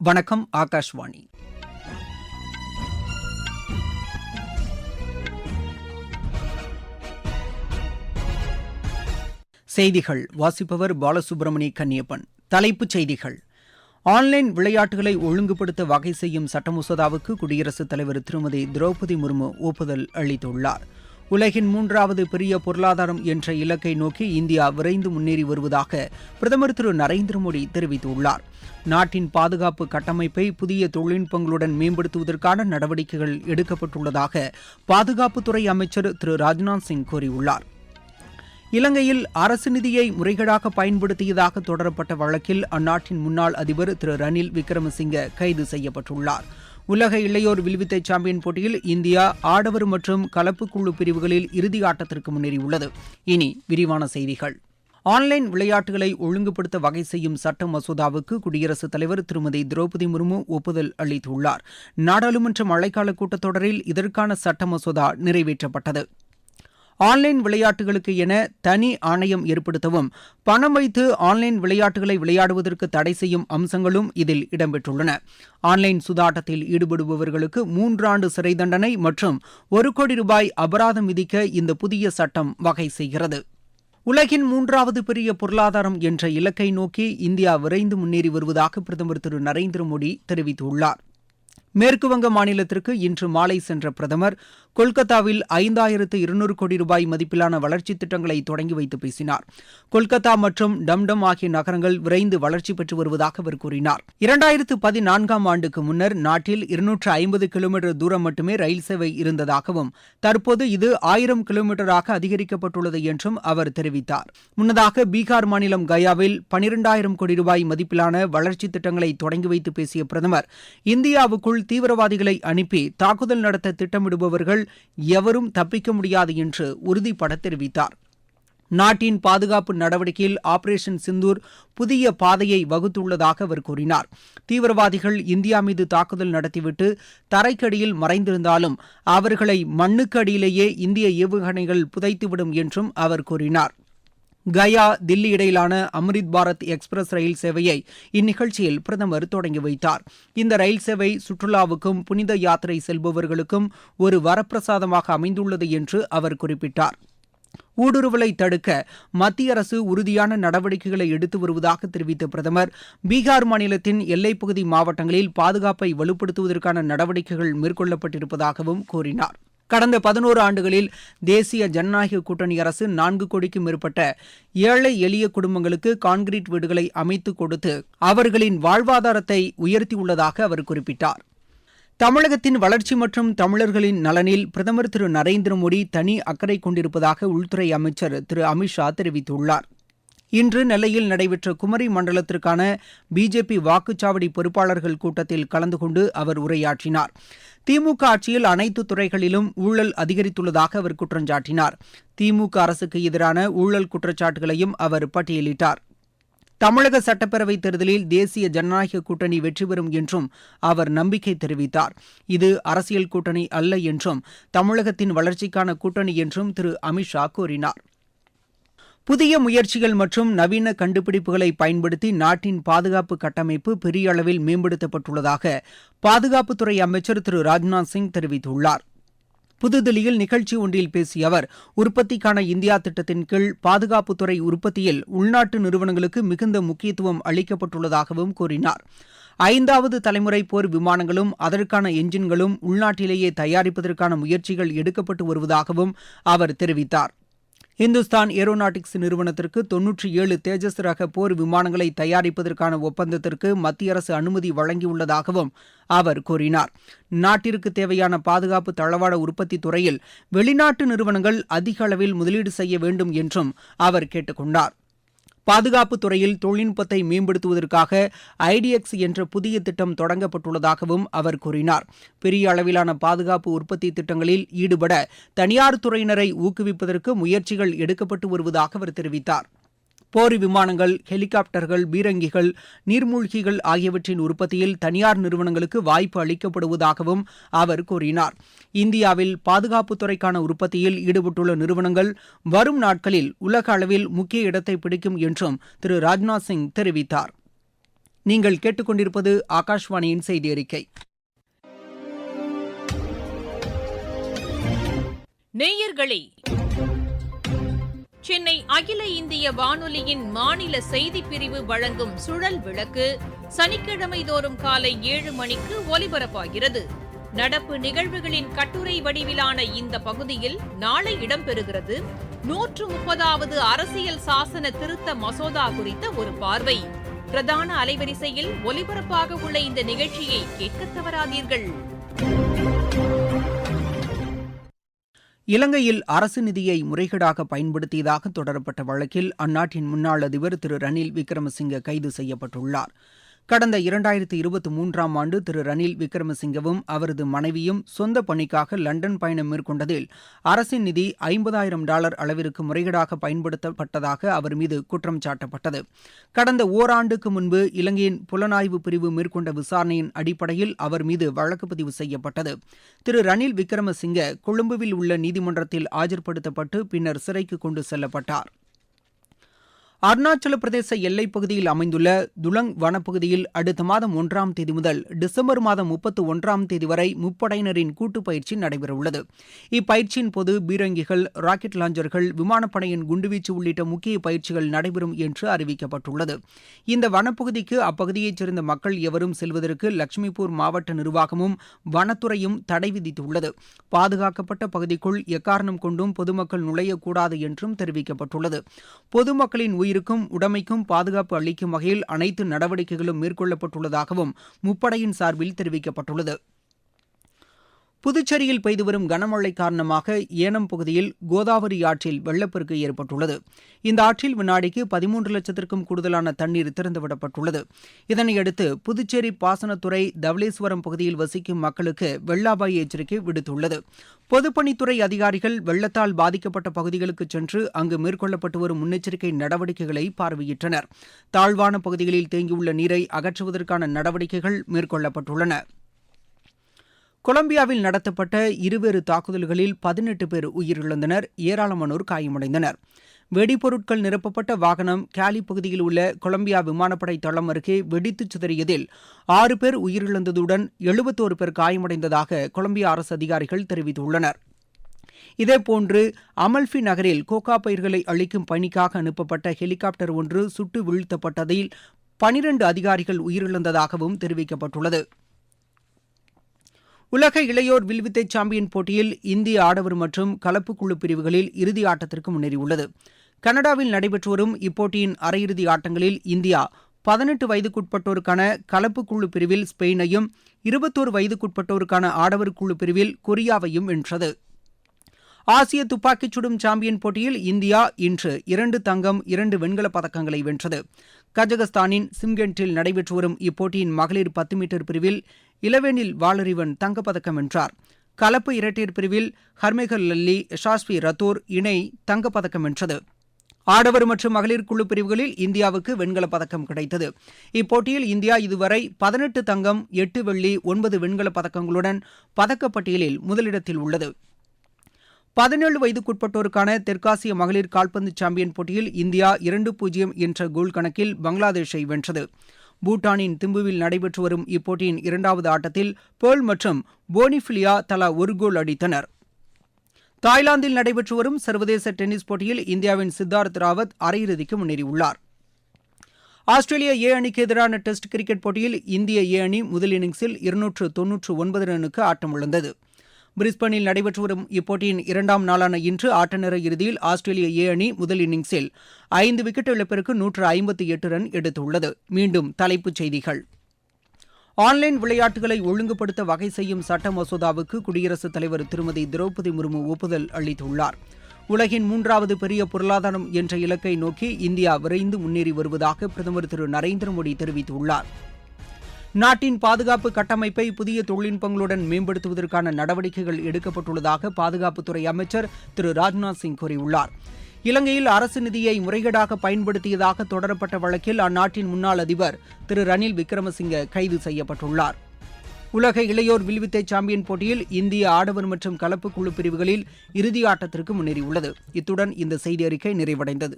வணக்கம் ஆகாஷ்வாணி. செய்திகள். வாசிப்பவர் பாலசுப்ரமணி கன்னியப்பன். தலைப்புச் செய்திகள். ஆன்லைன் விளையாட்டுகளை ஒழுங்குபடுத்த வகை செய்யும் சட்ட மசோதாவுக்கு குடியரசுத் தலைவர் திருமதி திரௌபதி முர்மு ஒப்புதல் அளித்துள்ளார். உலகின் மூன்றாவது பெரிய பொருளாதாரம் என்ற இலக்கை நோக்கி இந்தியா விரைந்து முன்னேறி வருவதாக பிரதமர் திரு நரேந்திர மோடி தெரிவித்துள்ளார். நாட்டின் பாதுகாப்பு கட்டமைப்பை புதிய தொழில்நுட்பங்களுடன் மேம்படுத்துவதற்கான நடவடிக்கைகள் எடுக்கப்பட்டுள்ளதாக பாதுகாப்புத்துறை அமைச்சர் திரு ராஜ்நாத் சிங் கூறியுள்ளார். இலங்கையில் அரசு நிதியை முறைகேடாக பயன்படுத்தியதாக தொடரப்பட்ட வழக்கில் அந்நாட்டின் முன்னாள் அதிபர் திரு ரணில் விக்ரமசிங்க கைது செய்யப்பட்டுள்ளாா் உலக இளையோர் வில்வித்தை சாம்பியன் போட்டியில் இந்தியா ஆடவர் மற்றும் கலப்பு குழு பிரிவுகளில் இறுதி ஆட்டத்திற்கு முன்னேறியுள்ளது. இனி விரிவான செய்திகள். ஆன்லைன் விளையாட்டுகளை ஒழுங்குபடுத்த வகை செய்யும் சட்ட மசோதாவுக்கு குடியரசுத் தலைவர் திருமதி திரௌபதி முர்மு ஒப்புதல் அளித்துள்ளார். நாடாளுமன்ற மழைக்கால கூட்டத்தொடரில் இதற்கான சட்ட மசோதா நிறைவேற்றப்பட்டது. ஆன்லைன் விளையாட்டுகளுக்கு என தனி ஆணையம் ஏற்படுத்தவும் பணம் வைத்து ஆன்லைன் விளையாட்டுகளை விளையாடுவதற்கு தடை செய்யும் அம்சங்களும் இதில் இடம்பெற்றுள்ளன. ஆன்லைன் சுதாட்டத்தில் ஈடுபடுபவர்களுக்கு மூன்றாண்டு சிறை தண்டனை மற்றும் ஒரு கோடி ரூபாய் அபராதம் விதிக்க இந்த புதிய சட்டம் வகை செய்கிறது. உலகின் மூன்றாவது பெரிய பொருளாதாரம் என்ற இலக்கை நோக்கி இந்தியா விரைந்து முன்னேறி வருவதாக பிரதமர் திரு நரேந்திர மோடி தெரிவித்துள்ளார். மேற்குவங்க மாநிலத்திற்கு இன்று மாலை சென்ற பிரதமர் கொல்கத்தாவில் ஐந்தாயிரத்து இருநூறு கோடி ரூபாய் மதிப்பிலான வளர்ச்சித் திட்டங்களை தொடங்கி வைத்து பேசினார். கொல்கத்தா மற்றும் டம்டம் ஆகிய நகரங்கள் விரைந்து வளர்ச்சி பெற்று வருவதாக அவர் கூறினார். இரண்டாயிரத்து பதினான்காம் ஆண்டுக்கு முன்னர் நாட்டில் இருநூற்று ஐம்பது கிலோமீட்டர் தூரம் மட்டுமே ரயில் சேவை இருந்ததாகவும் தற்போது இது ஆயிரம் கிலோமீட்டராக அதிகரிக்கப்பட்டுள்ளது என்றும் அவர் தெரிவித்தார். முன்னதாக பீகார் மாநிலம் கயாவில் பனிரெண்டாயிரம் கோடி ரூபாய் மதிப்பிலான வளர்ச்சித் திட்டங்களை தொடங்கி வைத்து பேசிய பிரதமர் இந்தியாவுக்குள் தீவிரவாதிகளை அனுப்பி தாக்குதல் நடத்த திட்டமிடுபவர்கள் எவரும் தப்பிக்க முடியாது என்று உறுதிபட தெரிவித்தார். நாட்டின் பாதுகாப்பு நடவடிக்கையில் ஆபரேஷன் சிந்தூர் புதிய பாதையை வகுத்துள்ளதாக அவர் கூறினார். தீவிரவாதிகள் இந்தியா மீது தாக்குதல் நடத்திவிட்டு தரைக்கடியில் மறைந்திருந்தாலும் அவர்களை மண்ணுக்கு அடியிலேயே இந்திய ஏவுகணைகள் புதைத்துவிடும் என்றும் அவர் கூறினார். கயா தில்லி இடையிலான அம்ரித் பாரத் எக்ஸ்பிரஸ் ரயில் சேவையை இந்நிகழ்ச்சியில் பிரதமர் தொடங்கி வைத்தார். இந்த ரயில் சேவை சுற்றுலாவுக்கும் புனித யாத்திரை செல்பவர்களுக்கும் ஒரு வரப்பிரசாதமாக அமைந்துள்ளது என்று அவர் குறிப்பிட்டார். ஊடுருவலை தடுக்க மத்திய அரசு உறுதியான நடவடிக்கைகளை எடுத்து வருவதாக தெரிவித்த பிரதமர் பீகார் மாநிலத்தின் எல்லைப்பகுதி மாவட்டங்களில் பாதுகாப்பை வலுப்படுத்துவதற்கான நடவடிக்கைகள் மேற்கொள்ளப்பட்டிருப்பதாகவும் கூறினார். கடந்த பதினோரு ஆண்டுகளில் தேசிய ஜனநாயக கூட்டணி அரசு நான்கு கோடிக்கும் மேற்பட்ட ஏழை எளிய குடும்பங்களுக்கு கான்கிரீட் வீடுகளை அமைத்து கொடுத்து அவர்களின் வாழ்வாதாரத்தை உயர்த்தியுள்ளதாக அவர் குறிப்பிட்டார். தமிழகத்தின் வளர்ச்சி மற்றும் தமிழர்களின் நலனில் பிரதமர் திரு நரேந்திர மோடி தனி அக்கறை கொண்டிருப்பதாக உள்துறை அமைச்சர் திரு அமித்ஷா தெரிவித்துள்ளார். இன்று நெல்லையில் நடைபெற்ற குமரி மண்டலத்திற்கான பிஜேபி வாக்குச்சாவடி பொறுப்பாளர்கள் கூட்டத்தில் கலந்து கொண்டு அவர் உரையாற்றினார். திமுக ஆட்சியில் அனைத்து துறைகளிலும் ஊழல் அதிகரித்துள்ளதாக அவர் குற்றஞ்சாட்டினார் திமுக அரசுக்கு எதிரான ஊழல் குற்றச்சாட்டுகளையும் அவர் பட்டியலிட்டார். தமிழக சட்டப்பேரவைத் தேர்தலில் தேசிய ஜனநாயக கூட்டணி வெற்றி பெறும் என்றும் அவர் நம்பிக்கை தெரிவித்தார். இது அரசியல் கூட்டணி அல்ல என்றும் தமிழகத்தின் வளர்ச்சிக்கான கூட்டணி என்றும் திரு அமித்ஷா கூறினார். புதிய முயற்சிகள் மற்றும் நவீன கண்டுபிடிப்புகளை பயன்படுத்தி நாட்டின் பாதுகாப்பு கட்டமைப்பு பெரிய அளவில் மேம்படுத்தப்பட்டுள்ளதாக பாதுகாப்புத்துறை அமைச்சர் திரு ராஜ்நாத் சிங் தெரிவித்துள்ளார். புதுதில்லியில் நிகழ்ச்சி ஒன்றில் பேசிய அவர் உற்பத்திக்கான இந்தியா திட்டத்தின் கீழ் பாதுகாப்புத்துறை உற்பத்தியில் உள்நாட்டு நிறுவனங்களுக்கு மிகுந்த முக்கியத்துவம் அளிக்கப்பட்டுள்ளதாகவும் கூறினார். ஐந்தாவது தலைமுறை போர் விமானங்களும் அதற்கான எஞ்சின்களும் உள்நாட்டிலேயே தயாரிப்பதற்கான முயற்சிகள் எடுக்கப்பட்டு வருவதாகவும் அவர் தெரிவித்தார். இந்துஸ்தான் ஏரோநாட்டிக்ஸ் நிறுவனத்திற்கு தொன்னூற்றி ஏழு தேஜஸ் ரக போர் விமானங்களை தயாரிப்பதற்கான ஒப்பந்தத்திற்கு மத்திய அரசு அனுமதி வழங்கியுள்ளதாகவும் அவர் கூறினார். நாட்டிற்கு தேவையான பாதுகாப்பு தளவாட உற்பத்தி துறையில் வெளிநாட்டு நிறுவனங்கள் அதிக அளவில் முதலீடு செய்ய வேண்டும் என்றும் அவர் கேட்டுக்கொண்டாா் பாதுகாப்பு துறையில் தொழில்நுட்பத்தை மேம்படுத்துவதற்காக ஐடிஎக்ஸ் என்ற புதிய திட்டம் தொடங்கப்பட்டுள்ளதாகவும் அவர் கூறினார். பெரிய அளவிலான பாதுகாப்பு உற்பத்தி திட்டங்களில் ஈடுபட தனியார் துறையினரை ஊக்குவிப்பதற்கு முயற்சிகள் எடுக்கப்பட்டு வருவதாக அவர் தெரிவித்தார். போர் விமானங்கள் ஹெலிகாப்டர்கள் பீரங்கிகள் நீர்மூழ்கிகள் ஆகியவற்றின் உற்பத்தியில் தனியார் நிறுவனங்களுக்கு வாய்ப்பு அளிக்கப்படுவதாகவும் அவர் கூறினார். இந்தியாவில் பாதுகாப்புத்துறைக்கான உற்பத்தியில் ஈடுபட்டுள்ள நிறுவனங்கள் வரும் நாட்களில் உலக அளவில் முக்கிய இடத்தை பிடிக்கும் என்றும் திரு ராஜ்நாத் சிங் தெரிவித்தார். நீங்கள் கேட்டுக்கொண்டிருப்பது ஆகாஷ்வாணியின் செய்தி அறிக்கை. நேயர்களே சென்னை அகில இந்திய வானொலியின் மாநில செய்திப் பிரிவு வழங்கும் சுழல் விளக்கு சனிக்கிழமை தோறும் காலை ஏழு மணிக்கு ஒலிபரப்பாகிறது. நடப்பு நிகழ்வுகளின் கட்டுரை வடிவிலான இந்த பகுதியில் நாளை இடம்பெறுகிறது. நூற்று முப்பதாவது அரசியல் சாசன திருத்த மசோதா குறித்த ஒரு பார்வை. பிரதான அலைவரிசையில் ஒலிபரப்பாக உள்ள இந்த நிகழ்ச்சியை கேட்கத் தவறாதீர்கள். இலங்கையில் அரசு நிதியை முறைகேடாக பயன்படுத்தியதாக தொடரப்பட்ட வழக்கில் அந்நாட்டின் முன்னாள் அதிபர் திரு ரணில் விக்ரமசிங்கே கைது செய்யப்பட்டுள்ளாா் கடந்த இரண்டாயிரத்து இருபத்தி மூன்றாம் ஆண்டு திரு ரணில் விக்ரமசிங்கவும் அவரது மனைவியும் சொந்த பணிக்காக லண்டன் பயணம் மேற்கொண்டதில் அரசின் நிதி ஐம்பதாயிரம் டாலர் அளவிற்கு முறைகேடாக பயன்படுத்தப்பட்டதாக அவர் மீது குற்றம் சாட்டப்பட்டது. கடந்த ஓராண்டுக்கு முன்பு இலங்கையின் புலனாய்வு பிரிவு மேற்கொண்ட விசாரணையின் அடிப்படையில் அவர் மீது வழக்கு பதிவு செய்யப்பட்டது. திரு ரணில் விக்ரமசிங்க கொழும்புவில் உள்ள நீதிமன்றத்தில் ஆஜர்படுத்தப்பட்டு பின்னர் சிறைக்கு கொண்டு செல்லப்பட்டார். அருணாச்சல பிரதேச எல்லைப் பகுதியில் அமைந்துள்ள துலங் வனப்பகுதியில் அடுத்த மாதம் ஒன்றாம் தேதி முதல் டிசம்பர் மாதம் முப்பத்து ஒன்றாம் தேதி வரை முப்படையினரின் கூட்டுப் பயிற்சி நடைபெறவுள்ளது. இப்பயிற்சியின் போது பீரங்கிகள் ராக்கெட் லாஞ்சர்கள் விமானப்படையின் குண்டுவீச்சு உள்ளிட்ட முக்கிய பயிற்சிகள் நடைபெறும் என்று அறிவிக்கப்பட்டுள்ளது. இந்த வனப்பகுதிக்கு அப்பகுதியைச் சேர்ந்த மக்கள் எவரும் செல்வதற்கு லட்சுமிபூர் மாவட்ட நிர்வாகமும் வனத்துறையும் தடை விதித்துள்ளது. பாதுகாக்கப்பட்ட பகுதிக்குள் எக்காரணம் கொண்டும் பொதுமக்கள் நுழையக்கூடாது என்றும் தெரிவிக்கப்பட்டுள்ளது. பொதுமக்களின் உயிருக்கும் உடைமைக்கும் பாதுகாப்பு அளிக்கும் வகையில் அனைத்து நடவடிக்கைகளும் மேற்கொள்ளப்பட்டுள்ளதாகவும் முப்படையின் சார்பில் தெரிவிக்கப்பட்டுள்ளது. புதுச்சேரியில் பெய்து வரும் கனமழை காரணமாக ஏனம் பகுதியில் கோதாவரி ஆற்றில் வெள்ளப்பெருக்கு ஏற்பட்டுள்ளது. இந்த ஆற்றில் வினாடிக்கு பதிமூன்று லட்சத்திற்கும் கூடுதலான தண்ணீர் திறந்துவிடப்பட்டுள்ளது. இதனையடுத்து புதுச்சேரி பாசனத்துறை தவளேஸ்வரம் பகுதியில் வசிக்கும் மக்களுக்கு வெள்ள அபாய எச்சரிக்கை விடுத்துள்ளது. பொதுப்பணித்துறை அதிகாரிகள் வெள்ளத்தால் பாதிக்கப்பட்ட பகுதிகளுக்கு சென்று அங்கு மேற்கொள்ளப்பட்டு வரும் முன்னெச்சரிக்கை நடவடிக்கைகளை பார்வையிட்டனர். தாழ்வான பகுதிகளில் தேங்கியுள்ள நீரை அகற்றுவதற்கான நடவடிக்கைகள் மேற்கொள்ளப்பட்டுள்ளன. கொலம்பியாவில் நடத்தப்பட்ட இருவேறு தாக்குதல்களில் பதினெட்டு பேர் உயிரிழந்தனர் ஏராளமானோர் காயமடைந்தனர். வெடிபொருட்கள் நிரப்பப்பட்ட வாகனம் கேலி பகுதியில் உள்ள கொலம்பியா விமானப்படை தளம் அருகே வெடித்து சிதறியதில் ஆறு பேர் உயிரிழந்ததுடன் எழுபத்தோரு பேர் காயமடைந்ததாக கொலம்பியா அரசு அதிகாரிகள் தெரிவித்துள்ளனர். இதேபோன்று அமல்ஃபி நகரில் கோகா பயிர்களை அளிக்கும் பணிக்காக அனுப்பப்பட்ட ஹெலிகாப்டர் ஒன்று சுட்டு வீழ்த்தப்பட்டதில் பனிரண்டு அதிகாரிகள் உயிரிழந்ததாகவும் தெரிவிக்கப்பட்டுள்ளது. உலக இளையோர் வில்வித்தை சாம்பியன் போட்டியில் இந்திய ஆடவர் மற்றும் கலப்பு குழு பிரிவுகளில் இறுதி ஆட்டத்திற்கு முன்னேறியுள்ளது. கனடாவில் நடைபெற்று வரும் இப்போட்டியின் அரையிறுதி ஆட்டங்களில் இந்தியா பதினெட்டு வயதுக்குட்பட்டோருக்கான கலப்பு குழு பிரிவில் ஸ்பெயினையும் இருபத்தோரு வயதுக்குட்பட்டோருக்கான ஆடவர் குழு பிரிவில் கொரியாவையும் வென்றது. ஆசிய துப்பாக்கிச் சுடும் சாம்பியன் போட்டியில் இந்தியா இன்று இரண்டு தங்கம் இரண்டு வெண்கலப் பதக்கங்களை வென்றது. கஜகஸ்தானின் சிம்கென்ட்டில் நடைபெற்று வரும் இப்போட்டியின் மகளிர் பத்து மீட்டர் பிரிவில் இளவேனில் வாளறிவன் தங்கப்பதக்கம் வென்றார். கலப்பு இரட்டையர் பிரிவில் ஹர்மேகர் லல்லி யஷாஸ்வி ரத்தோர் இணை தங்கப்பதக்கம் வென்றது. ஆடவர் மற்றும் மகளிர் குழு பிரிவுகளில் இந்தியாவுக்கு வெண்கலப் பதக்கம் கிடைத்தது. இப்போட்டியில் இந்தியா இதுவரை பதினெட்டு தங்கம் எட்டு வெள்ளி ஒன்பது வெண்கலப் பதக்கங்களுடன் பதக்கப்பட்டியலில் முதலிடத்தில் உள்ளது. பதினேழு வயதுக்குட்பட்டோருக்கான தெற்காசிய மகளிர் கால்பந்து சாம்பியன் போட்டியில் இந்தியா இரண்டு பூஜ்ஜியம் என்ற கோல் கணக்கில் பங்களாதேஷை வென்றது. பூட்டானின் திம்புவில் நடைபெற்று வரும் இப்போட்டியின் இரண்டாவது ஆட்டத்தில் பேர்ல் மற்றும் போனிஃபிலியா தலா ஒரு கோல் அடித்தனர். தாய்லாந்தில் நடைபெற்று வரும் சர்வதேச டென்னிஸ் போட்டியில் இந்தியாவின் சித்தார்த் ராவத் அரையிறுதிக்கு முன்னேறியுள்ளார். ஆஸ்திரேலிய ஏ அணிக்கு எதிரான டெஸ்ட் கிரிக்கெட் போட்டியில் இந்திய ஏ அணி முதல் இன்னிங்ஸில் இருநூற்று தொன்னூற்று ஒன்பது ரனுக்கு ஆட்டமிழந்தது. பிரிஸ்பனில் நடைபெற்று வரும் இப்போட்டியின் இரண்டாம் நாளான இன்று ஆட்டநேர இறுதியில் ஆஸ்திரேலிய ஏ அணி முதல் இன்னிங்ஸில் ஐந்து விக்கெட் இழப்பிற்கு நூற்று ஐம்பத்தி எட்டு ரன் எடுத்துள்ளது. மீண்டும் தலைப்புச் செய்திகள். ஆன்லைன் விளையாட்டுகளை ஒழுங்குபடுத்த வகை செய்யும் சட்ட மசோதாவுக்கு குடியரசுத் தலைவர் திருமதி திரௌபதி முர்மு ஒப்புதல் அளித்துள்ளார். உலகின் மூன்றாவது பெரிய பொருளாதாரம் என்ற இலக்கை நோக்கி இந்தியா விரைந்து முன்னேறி வருவதாக பிரதமர் திரு நரேந்திர மோடி தெரிவித்துள்ளார். நாட்டின் பாதுகாப்பு கட்டமைப்பை புதிய தொழில்நுட்பங்களுடன் மேம்படுத்துவதற்கான நடவடிக்கைகள் எடுக்கப்பட்டுள்ளதாக பாதுகாப்புத்துறை அமைச்சர் திரு ராஜ்நாத் சிங் கூறியுள்ளார். இலங்கையில் அரசு நிதியை முறைகேடாக பயன்படுத்தியதாக தொடரப்பட்ட வழக்கில் அந்நாட்டின் முன்னாள் அதிபர் திரு ரணில் விக்ரமசிங்கே கைது செய்யப்பட்டுள்ளார். உலக இளையோர் வில்வித்தை சாம்பியன் போட்டியில் இந்திய ஆடவர் மற்றும் கலப்பு குழு பிரிவுகளில் இறுதி ஆட்டத்திற்கு முன்னேறியுள்ளது. இத்துடன் இந்த செய்தி அறிக்கை நிறைவடைந்தது.